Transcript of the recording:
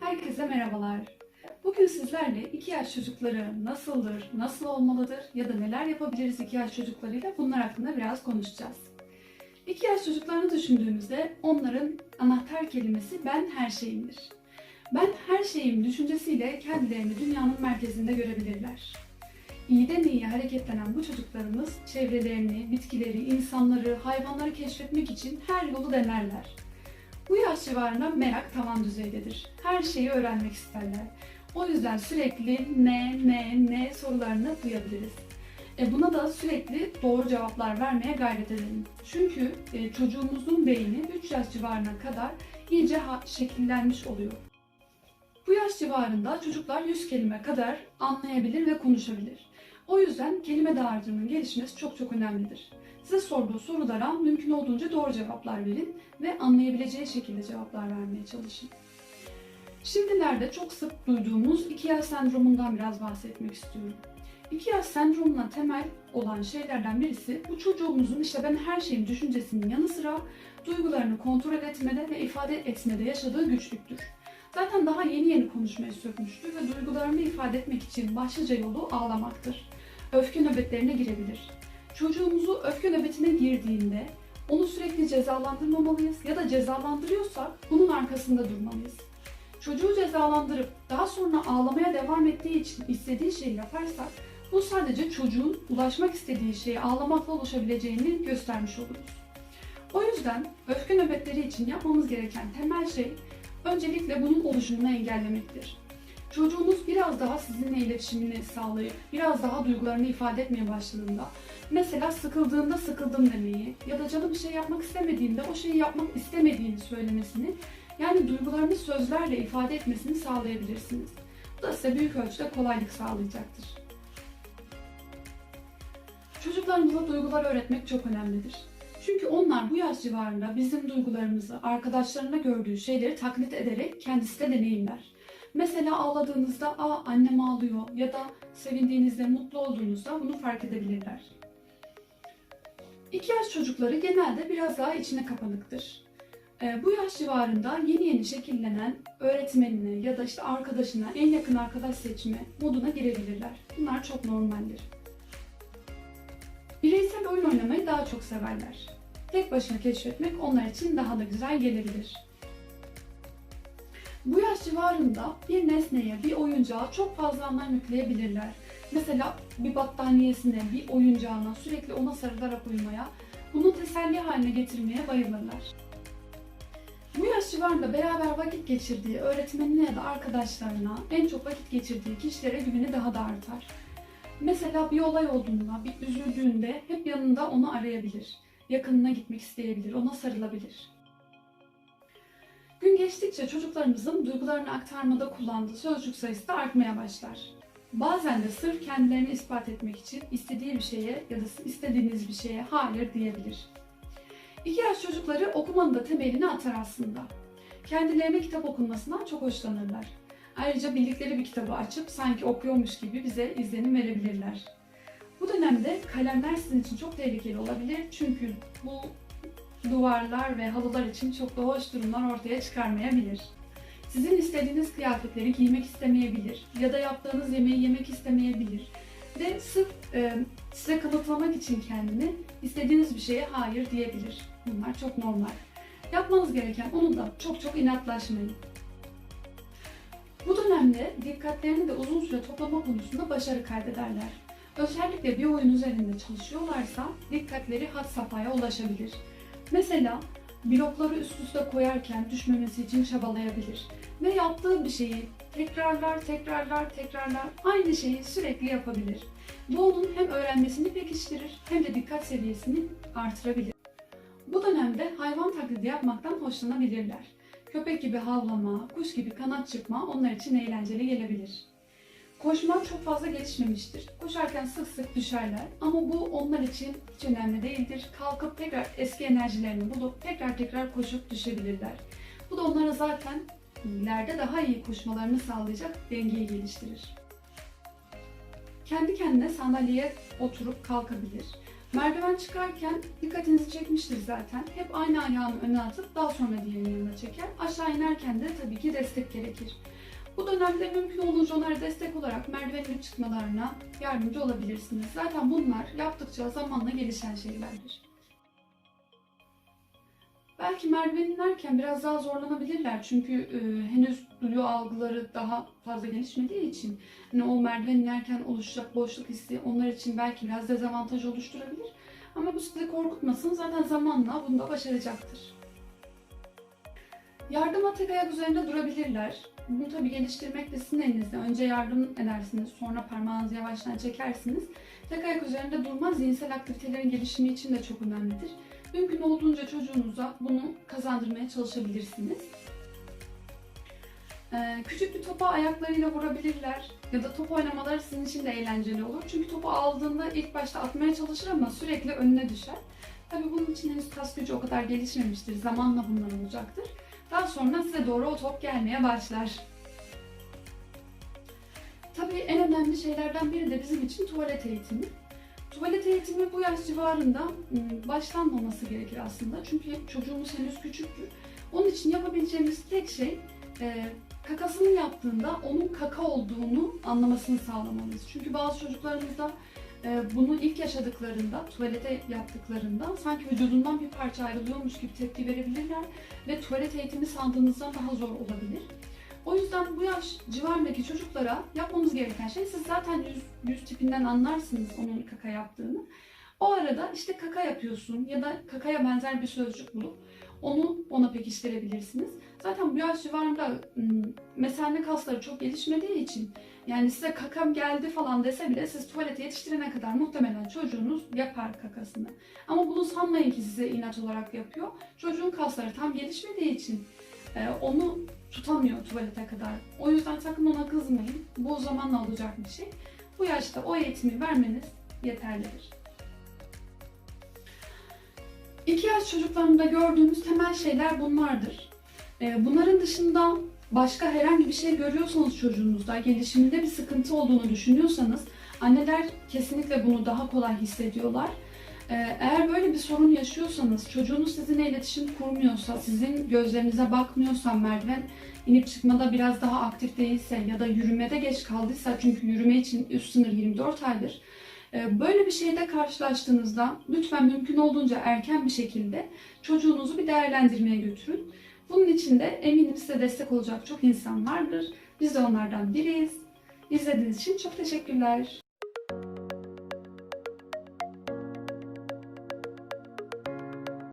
Herkese merhabalar. Bugün sizlerle 2 yaş çocukları nasıldır, nasıl olmalıdır ya da neler yapabiliriz 2 yaş çocuklarıyla bunlar hakkında biraz konuşacağız. 2 yaş çocuklarını düşündüğümüzde onların anahtar kelimesi ben her şeyimdir. Ben her şeyim düşüncesiyle kendilerini dünyanın merkezinde görebilirler. İyiden iyiye hareketlenen bu çocuklarımız çevrelerini, bitkileri, insanları, hayvanları keşfetmek için her yolu denerler. Bu yaş civarında merak tavan düzeydedir. Her şeyi öğrenmek isterler. O yüzden sürekli ne, ne, ne sorularını duyabiliriz. E buna da sürekli doğru cevaplar vermeye gayret edelim. Çünkü e, çocuğumuzun beyni 3 yaş civarına kadar iyice şekillenmiş oluyor. Bu yaş civarında çocuklar 100 kelime kadar anlayabilir ve konuşabilir. O yüzden kelime dağarcığının gelişmesi çok çok önemlidir. Size sorduğu sorulara mümkün olduğunca doğru cevaplar verin ve anlayabileceği şekilde cevaplar vermeye çalışın. Şimdilerde çok sık duyduğumuz iki yaş sendromundan biraz bahsetmek istiyorum. İki yaş sendromuna temel olan şeylerden birisi bu çocuğumuzun işte ben her şeyin düşüncesinin yanı sıra duygularını kontrol etmede ve ifade etmede yaşadığı güçlüktür. Zaten daha yeni yeni konuşmaya sökmüştür ve duygularını ifade etmek için başlıca yolu ağlamaktır. Öfke nöbetlerine girebilir. Çocuğumuzu öfke nöbetine girdiğinde onu sürekli cezalandırmamalıyız ya da cezalandırıyorsak bunun arkasında durmalıyız. Çocuğu cezalandırıp daha sonra ağlamaya devam ettiği için istediği şeyi yaparsak bu sadece çocuğun ulaşmak istediği şeye ağlamakla ulaşabileceğini göstermiş oluruz. O yüzden öfke nöbetleri için yapmamız gereken temel şey öncelikle bunun oluşumunu engellemektir. Çocuğunuz biraz daha sizinle iletişimini sağlayıp biraz daha duygularını ifade etmeye başladığında mesela sıkıldığında sıkıldım demeyi ya da canı bir şey yapmak istemediğinde o şeyi yapmak istemediğini söylemesini yani duygularını sözlerle ifade etmesini sağlayabilirsiniz. Bu da size büyük ölçüde kolaylık sağlayacaktır. Çocuklarımıza duygular öğretmek çok önemlidir. Çünkü onlar bu yaş civarında bizim duygularımızı, arkadaşlarında gördüğü şeyleri taklit ederek kendisi de deneyimler. Mesela ağladığınızda aa annem ağlıyor ya da sevindiğinizde, mutlu olduğunuzda bunu fark edebilirler. İki yaş çocukları genelde biraz daha içine kapanıktır. Ee, bu yaş civarında yeni yeni şekillenen öğretmenine ya da işte arkadaşına en yakın arkadaş seçme moduna girebilirler. Bunlar çok normaldir. Bireysel oyun oynamayı daha çok severler. Tek başına keşfetmek onlar için daha da güzel gelebilir. Bu yaş civarında bir nesneye, bir oyuncağa çok fazla anlam yükleyebilirler. Mesela bir battaniyesine, bir oyuncağına sürekli ona sarılarak uyumaya, bunu teselli haline getirmeye bayılırlar. Bu yaş civarında beraber vakit geçirdiği öğretmenine ya da arkadaşlarına en çok vakit geçirdiği kişilere güveni daha da artar. Mesela bir olay olduğunda, bir üzüldüğünde hep yanında onu arayabilir. Yakınına gitmek isteyebilir, ona sarılabilir. Gün geçtikçe çocuklarımızın duygularını aktarmada kullandığı sözcük sayısı da artmaya başlar. Bazen de sırf kendilerini ispat etmek için istediği bir şeye ya da istediğiniz bir şeye hayır diyebilir. İki yaş çocukları okumanın da temelini atar aslında. Kendilerine kitap okunmasından çok hoşlanırlar. Ayrıca bildikleri bir kitabı açıp sanki okuyormuş gibi bize izlenim verebilirler. Bu dönemde kalemler sizin için çok tehlikeli olabilir çünkü bu duvarlar ve halılar için çok da hoş durumlar ortaya çıkarmayabilir. Sizin istediğiniz kıyafetleri giymek istemeyebilir ya da yaptığınız yemeği yemek istemeyebilir. Ve sırf e, size kanıtlamak için kendini istediğiniz bir şeye hayır diyebilir. Bunlar çok normal. Yapmanız gereken onu da çok çok inatlaşmayın. Bu dönemde dikkatlerini de uzun süre toplama konusunda başarı kaydederler. Özellikle bir oyun üzerinde çalışıyorlarsa dikkatleri had safhaya ulaşabilir. Mesela blokları üst üste koyarken düşmemesi için çabalayabilir. Ve yaptığı bir şeyi tekrarlar, tekrarlar, tekrarlar aynı şeyi sürekli yapabilir. Bu onun hem öğrenmesini pekiştirir hem de dikkat seviyesini artırabilir. Bu dönemde hayvan taklidi yapmaktan hoşlanabilirler. Köpek gibi havlama, kuş gibi kanat çırpma onlar için eğlenceli gelebilir. Koşma çok fazla gelişmemiştir. Koşarken sık sık düşerler ama bu onlar için hiç önemli değildir. Kalkıp tekrar eski enerjilerini bulup tekrar tekrar koşup düşebilirler. Bu da onlara zaten ileride daha iyi koşmalarını sağlayacak dengeyi geliştirir. Kendi kendine sandalyeye oturup kalkabilir. Merdiven çıkarken dikkatinizi çekmiştir zaten. Hep aynı ayağını öne atıp daha sonra diğerinin yanına çeker. Aşağı inerken de tabii ki destek gerekir. Bu dönemde mümkün olunca onlara destek olarak merdivenin çıkmalarına yardımcı olabilirsiniz. Zaten bunlar yaptıkça zamanla gelişen şeylerdir. Belki merdiven inerken biraz daha zorlanabilirler çünkü e, henüz duyu algıları daha fazla gelişmediği için hani o merdiven inerken oluşacak boşluk hissi onlar için belki biraz dezavantaj oluşturabilir. Ama bu sizi korkutmasın zaten zamanla bunu da başaracaktır. Yardıma tek ayak üzerinde durabilirler. Bunu tabii geliştirmek de sizin elinizde. Önce yardım edersiniz, sonra parmağınızı yavaştan çekersiniz. Tek ayak üzerinde durma zihinsel aktivitelerin gelişimi için de çok önemlidir. Mümkün olduğunca çocuğunuza bunu kazandırmaya çalışabilirsiniz. Ee, küçük bir topa ayaklarıyla vurabilirler ya da top oynamaları sizin için de eğlenceli olur. Çünkü topu aldığında ilk başta atmaya çalışır ama sürekli önüne düşer. Tabii bunun için henüz kas gücü o kadar gelişmemiştir. Zamanla bunlar olacaktır. Daha sonra size doğru o top gelmeye başlar. Tabii en önemli şeylerden biri de bizim için tuvalet eğitimi. Tuvalet eğitimi bu yaş civarında ım, başlanmaması gerekir aslında. Çünkü çocuğumuz henüz küçüktür. Onun için yapabileceğimiz tek şey e, kakasını yaptığında onun kaka olduğunu anlamasını sağlamalıyız. Çünkü bazı çocuklarımızda bunu ilk yaşadıklarında, tuvalete yaptıklarında sanki vücudundan bir parça ayrılıyormuş gibi tepki verebilirler ve tuvalet eğitimi sandığınızdan daha zor olabilir. O yüzden bu yaş civarındaki çocuklara yapmamız gereken şey siz zaten yüz, yüz tipinden anlarsınız onun kaka yaptığını. O arada işte kaka yapıyorsun ya da kakaya benzer bir sözcük bulup onu ona pekiştirebilirsiniz. Zaten bu yaş civarında mesane kasları çok gelişmediği için yani size kakam geldi falan dese bile siz tuvalete yetiştirene kadar muhtemelen çocuğunuz yapar kakasını. Ama bunu sanmayın ki size inat olarak yapıyor. Çocuğun kasları tam gelişmediği için e, onu tutamıyor tuvalete kadar. O yüzden sakın ona kızmayın. Bu zamanla olacak bir şey. Bu yaşta o eğitimi vermeniz yeterlidir. İki yaş çocuklarında gördüğümüz temel şeyler bunlardır. Ee, Bunların dışında başka herhangi bir şey görüyorsanız çocuğunuzda, gelişiminde bir sıkıntı olduğunu düşünüyorsanız anneler kesinlikle bunu daha kolay hissediyorlar. Ee, Eğer böyle bir sorun yaşıyorsanız, çocuğunuz sizinle iletişim kurmuyorsa, sizin gözlerinize bakmıyorsa, merdiven inip çıkmada biraz daha aktif değilse ya da yürümede geç kaldıysa çünkü yürüme için üst sınır 24 aydır. Ee, Böyle bir şeyde karşılaştığınızda lütfen mümkün olduğunca erken bir şekilde çocuğunuzu bir değerlendirmeye götürün. Bunun için de eminim size destek olacak çok insan vardır. Biz de onlardan biriyiz. İzlediğiniz için çok teşekkürler.